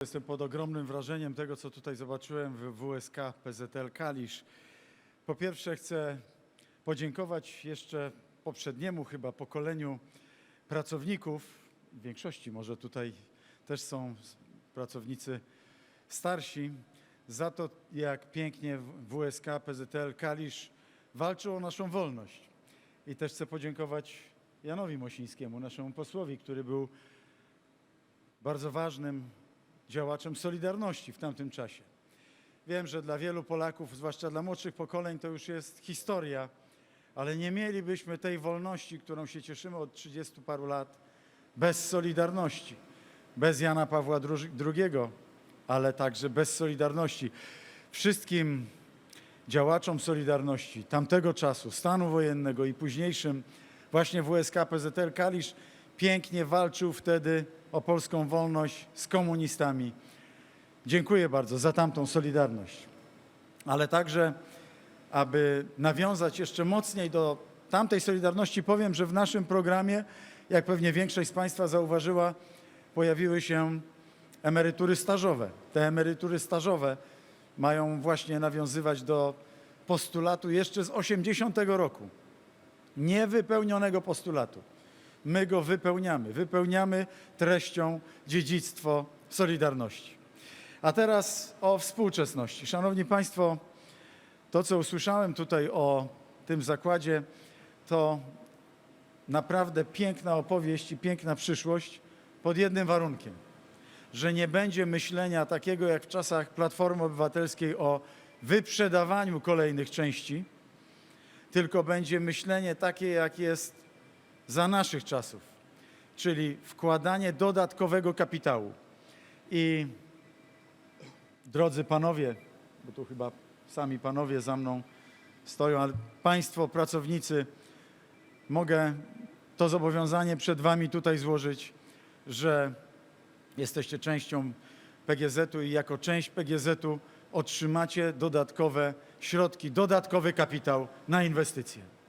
Jestem pod ogromnym wrażeniem tego, co tutaj zobaczyłem w WSK PZL Kalisz. Po pierwsze chcę podziękować jeszcze poprzedniemu chyba pokoleniu pracowników, w większości może tutaj też są pracownicy starsi, za to jak pięknie WSK PZL Kalisz walczył o naszą wolność. I też chcę podziękować Janowi Mosińskiemu, naszemu posłowi, który był bardzo ważnym działaczem Solidarności w tamtym czasie. Wiem, że dla wielu Polaków, zwłaszcza dla młodszych pokoleń, to już jest historia, ale nie mielibyśmy tej wolności, którą się cieszymy od 30 paru lat, bez Solidarności, bez Jana Pawła II, ale także bez Solidarności. Wszystkim działaczom Solidarności tamtego czasu, stanu wojennego i późniejszym, właśnie WSK PZL Kalisz pięknie walczył wtedy o polską wolność z komunistami. Dziękuję bardzo za tamtą Solidarność. Ale także, aby nawiązać jeszcze mocniej do tamtej Solidarności, powiem, że w naszym programie, jak pewnie większość z Państwa zauważyła, pojawiły się emerytury stażowe. Te emerytury stażowe mają właśnie nawiązywać do postulatu jeszcze z 80 roku. Niewypełnionego postulatu. My go wypełniamy. Wypełniamy treścią dziedzictwo Solidarności. A teraz o współczesności. Szanowni Państwo, to co usłyszałem tutaj o tym zakładzie, to naprawdę piękna opowieść i piękna przyszłość pod jednym warunkiem, że nie będzie myślenia takiego jak w czasach Platformy Obywatelskiej o wyprzedawaniu kolejnych części, tylko będzie myślenie takie jak jest za naszych czasów, czyli wkładanie dodatkowego kapitału. I drodzy panowie, bo tu chyba sami panowie za mną stoją, ale państwo, pracownicy, mogę to zobowiązanie przed wami tutaj złożyć, że jesteście częścią PGZ-u i jako część PGZ-u otrzymacie dodatkowe środki, dodatkowy kapitał na inwestycje.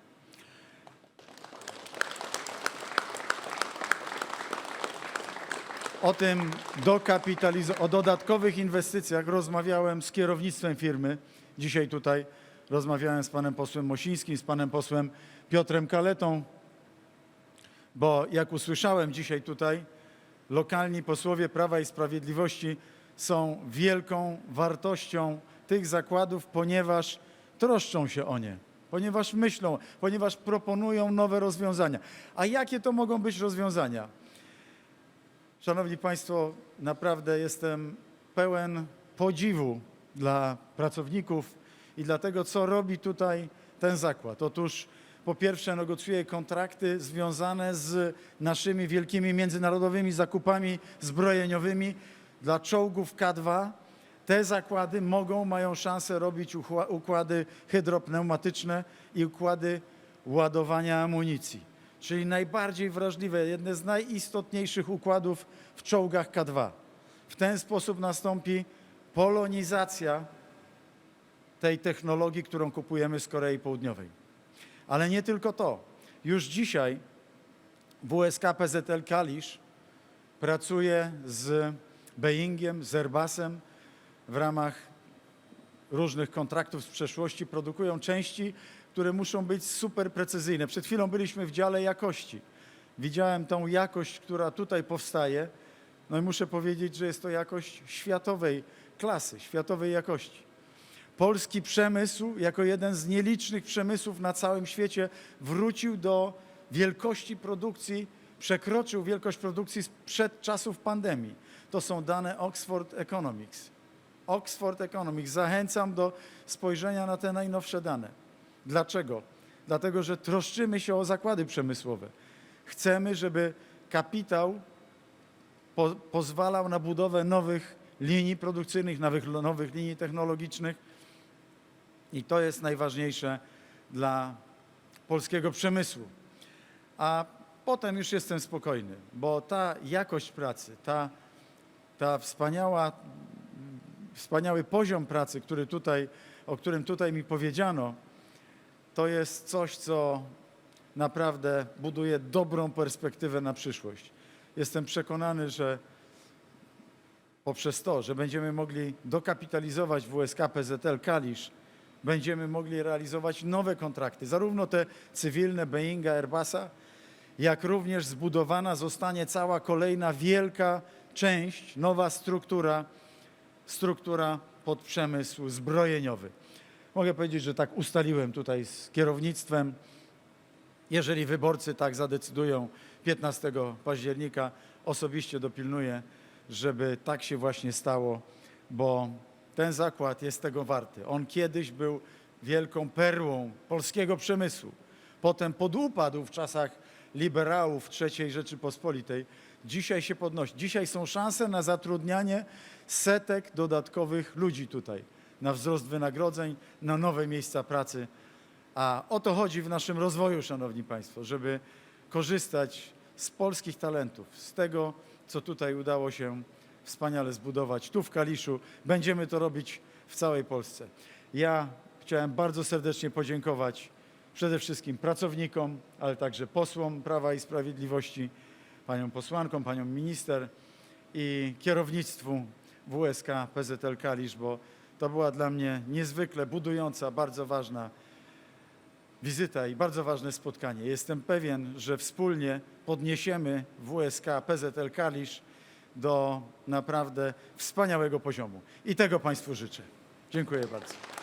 O tym dokapitaliz- o dodatkowych inwestycjach rozmawiałem z kierownictwem firmy. Dzisiaj tutaj rozmawiałem z panem posłem Mosińskim, z panem posłem Piotrem Kaletą, bo jak usłyszałem dzisiaj tutaj, lokalni posłowie Prawa i Sprawiedliwości są wielką wartością tych zakładów, ponieważ troszczą się o nie, ponieważ myślą, ponieważ proponują nowe rozwiązania. A jakie to mogą być rozwiązania? Szanowni Państwo, naprawdę jestem pełen podziwu dla pracowników i dla tego, co robi tutaj ten zakład. Otóż po pierwsze negocjuje kontrakty związane z naszymi wielkimi międzynarodowymi zakupami zbrojeniowymi dla czołgów K2. Te zakłady mogą, mają szansę robić układy hydropneumatyczne i układy ładowania amunicji czyli najbardziej wrażliwe, jedne z najistotniejszych układów w czołgach K2. W ten sposób nastąpi polonizacja tej technologii, którą kupujemy z Korei Południowej. Ale nie tylko to. Już dzisiaj WSK PZL Kalisz pracuje z Boeingiem, z Airbusem w ramach różnych kontraktów z przeszłości, produkują części, które muszą być super precyzyjne. Przed chwilą byliśmy w dziale jakości. Widziałem tą jakość, która tutaj powstaje. No i muszę powiedzieć, że jest to jakość światowej klasy, światowej jakości. Polski przemysł, jako jeden z nielicznych przemysłów na całym świecie, wrócił do wielkości produkcji, przekroczył wielkość produkcji sprzed czasów pandemii. To są dane Oxford Economics. Oxford Economics. Zachęcam do spojrzenia na te najnowsze dane. Dlaczego? Dlatego, że troszczymy się o zakłady przemysłowe. Chcemy, żeby kapitał po, pozwalał na budowę nowych linii produkcyjnych, nowych, nowych linii technologicznych i to jest najważniejsze dla polskiego przemysłu. A potem już jestem spokojny, bo ta jakość pracy, ta, ta wspaniała, wspaniały poziom pracy, który tutaj, o którym tutaj mi powiedziano, to jest coś, co naprawdę buduje dobrą perspektywę na przyszłość. Jestem przekonany, że poprzez to, że będziemy mogli dokapitalizować WSK PZL Kalisz, będziemy mogli realizować nowe kontrakty, zarówno te cywilne Boeinga, Airbusa, jak również zbudowana zostanie cała kolejna wielka część, nowa struktura, struktura pod przemysł zbrojeniowy. Mogę powiedzieć, że tak ustaliłem tutaj z kierownictwem. Jeżeli wyborcy tak zadecydują 15 października, osobiście dopilnuję, żeby tak się właśnie stało, bo ten zakład jest tego warty. On kiedyś był wielką perłą polskiego przemysłu. Potem podupadł w czasach liberałów III Rzeczypospolitej. Dzisiaj się podnosi. Dzisiaj są szanse na zatrudnianie setek dodatkowych ludzi tutaj, na wzrost wynagrodzeń, na nowe miejsca pracy. A o to chodzi w naszym rozwoju, Szanowni Państwo, żeby korzystać z polskich talentów, z tego, co tutaj udało się wspaniale zbudować tu w Kaliszu. Będziemy to robić w całej Polsce. Ja chciałem bardzo serdecznie podziękować przede wszystkim pracownikom, ale także posłom Prawa i Sprawiedliwości, paniom posłankom, paniom minister i kierownictwu WSK PZL Kalisz, bo to była dla mnie niezwykle budująca, bardzo ważna wizyta i bardzo ważne spotkanie. Jestem pewien, że wspólnie podniesiemy WSK PZL Kalisz do naprawdę wspaniałego poziomu. I tego Państwu życzę. Dziękuję bardzo.